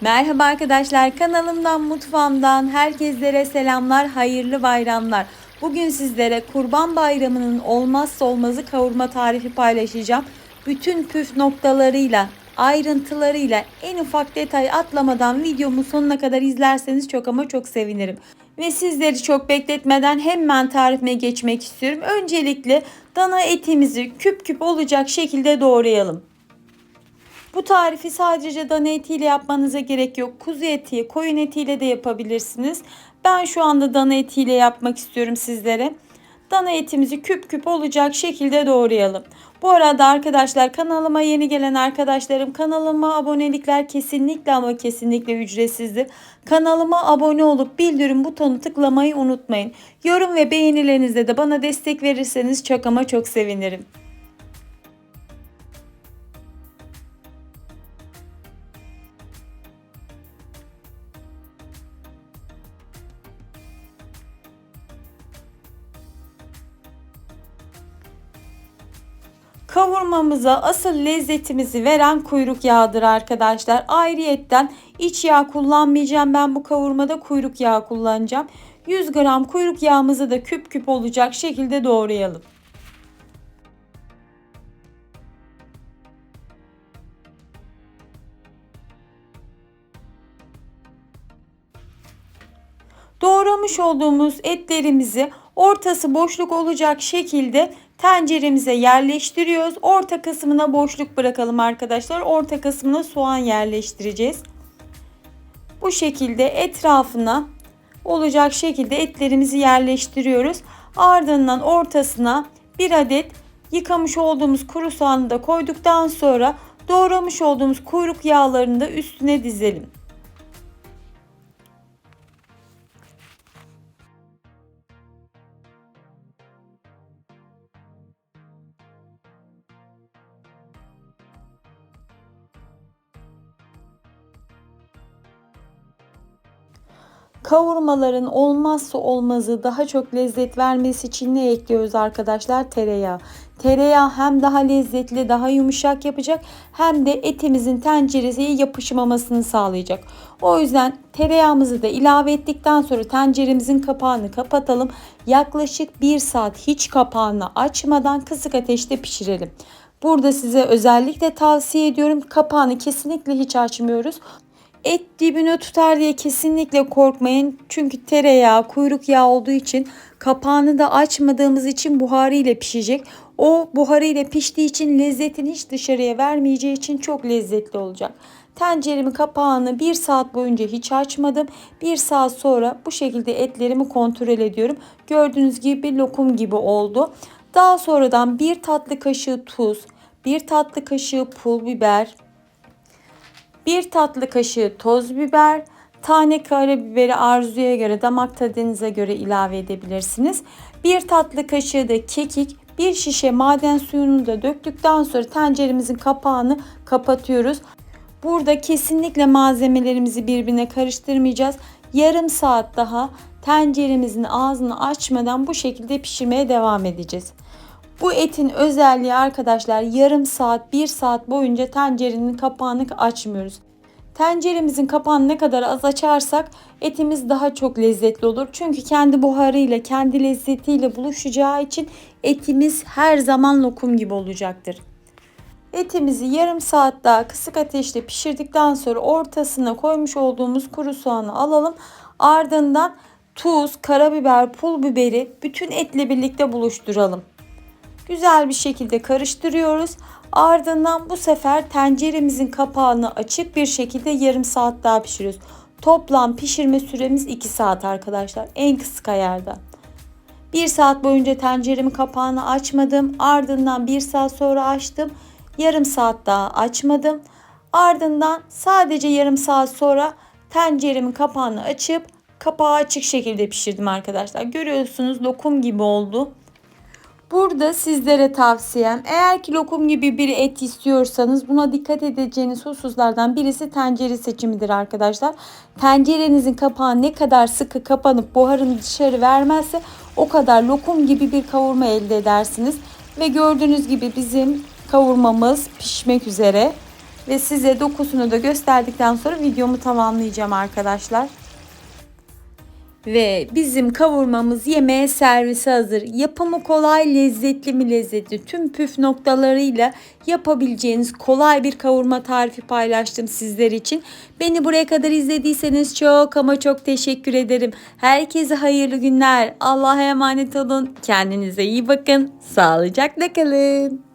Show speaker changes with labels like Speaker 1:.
Speaker 1: Merhaba arkadaşlar kanalımdan mutfağımdan herkeslere selamlar hayırlı bayramlar. Bugün sizlere kurban bayramının olmazsa olmazı kavurma tarifi paylaşacağım. Bütün püf noktalarıyla ayrıntılarıyla en ufak detay atlamadan videomu sonuna kadar izlerseniz çok ama çok sevinirim. Ve sizleri çok bekletmeden hemen tarifime geçmek istiyorum. Öncelikle dana etimizi küp küp olacak şekilde doğrayalım. Bu tarifi sadece dana etiyle yapmanıza gerek yok. Kuzu eti, koyun etiyle de yapabilirsiniz. Ben şu anda dana etiyle yapmak istiyorum sizlere. Dana etimizi küp küp olacak şekilde doğrayalım. Bu arada arkadaşlar kanalıma yeni gelen arkadaşlarım kanalıma abonelikler kesinlikle ama kesinlikle ücretsizdir. Kanalıma abone olup bildirim butonu tıklamayı unutmayın. Yorum ve beğenilerinizle de bana destek verirseniz çok ama çok sevinirim. Kavurmamıza asıl lezzetimizi veren kuyruk yağıdır arkadaşlar. Ayrıyetten iç yağ kullanmayacağım. Ben bu kavurmada kuyruk yağı kullanacağım. 100 gram kuyruk yağımızı da küp küp olacak şekilde doğrayalım. Doğramış olduğumuz etlerimizi ortası boşluk olacak şekilde tenceremize yerleştiriyoruz. Orta kısmına boşluk bırakalım arkadaşlar. Orta kısmına soğan yerleştireceğiz. Bu şekilde etrafına olacak şekilde etlerimizi yerleştiriyoruz. Ardından ortasına bir adet yıkamış olduğumuz kuru soğanı da koyduktan sonra doğramış olduğumuz kuyruk yağlarını da üstüne dizelim. Kavurmaların olmazsa olmazı daha çok lezzet vermesi için ne ekliyoruz arkadaşlar? Tereyağı. Tereyağı hem daha lezzetli, daha yumuşak yapacak hem de etimizin tencereye yapışmamasını sağlayacak. O yüzden tereyağımızı da ilave ettikten sonra tenceremizin kapağını kapatalım. Yaklaşık 1 saat hiç kapağını açmadan kısık ateşte pişirelim. Burada size özellikle tavsiye ediyorum. Kapağını kesinlikle hiç açmıyoruz. Et dibine tutar diye kesinlikle korkmayın. Çünkü tereyağı, kuyruk yağı olduğu için kapağını da açmadığımız için buharı ile pişecek. O buharı ile piştiği için lezzetini hiç dışarıya vermeyeceği için çok lezzetli olacak. Tenceremin kapağını bir saat boyunca hiç açmadım. Bir saat sonra bu şekilde etlerimi kontrol ediyorum. Gördüğünüz gibi lokum gibi oldu. Daha sonradan bir tatlı kaşığı tuz, bir tatlı kaşığı pul biber, 1 tatlı kaşığı toz biber, tane karabiberi arzuya göre damak tadınıza göre ilave edebilirsiniz. 1 tatlı kaşığı da kekik, bir şişe maden suyunu da döktükten sonra tenceremizin kapağını kapatıyoruz. Burada kesinlikle malzemelerimizi birbirine karıştırmayacağız. Yarım saat daha tenceremizin ağzını açmadan bu şekilde pişirmeye devam edeceğiz. Bu etin özelliği arkadaşlar yarım saat, bir saat boyunca tencerenin kapağını açmıyoruz. Tenceremizin kapağını ne kadar az açarsak etimiz daha çok lezzetli olur. Çünkü kendi buharıyla, kendi lezzetiyle buluşacağı için etimiz her zaman lokum gibi olacaktır. Etimizi yarım saat daha kısık ateşte pişirdikten sonra ortasına koymuş olduğumuz kuru soğanı alalım. Ardından tuz, karabiber, pul biberi bütün etle birlikte buluşturalım. Güzel bir şekilde karıştırıyoruz. Ardından bu sefer tenceremizin kapağını açık bir şekilde yarım saat daha pişiriyoruz. Toplam pişirme süremiz 2 saat arkadaşlar. En kısık ayarda. 1 saat boyunca tenceremin kapağını açmadım. Ardından 1 saat sonra açtım. Yarım saat daha açmadım. Ardından sadece yarım saat sonra tenceremin kapağını açıp kapağı açık şekilde pişirdim arkadaşlar. Görüyorsunuz lokum gibi oldu. Burada sizlere tavsiyem eğer ki lokum gibi bir et istiyorsanız buna dikkat edeceğiniz hususlardan birisi tencere seçimidir arkadaşlar. Tencerenizin kapağı ne kadar sıkı kapanıp buharını dışarı vermezse o kadar lokum gibi bir kavurma elde edersiniz. Ve gördüğünüz gibi bizim kavurmamız pişmek üzere. Ve size dokusunu da gösterdikten sonra videomu tamamlayacağım arkadaşlar. Ve bizim kavurmamız yemeğe servise hazır. Yapımı kolay, lezzetli mi lezzetli. Tüm püf noktalarıyla yapabileceğiniz kolay bir kavurma tarifi paylaştım sizler için. Beni buraya kadar izlediyseniz çok ama çok teşekkür ederim. Herkese hayırlı günler. Allah'a emanet olun. Kendinize iyi bakın. Sağlıcakla kalın.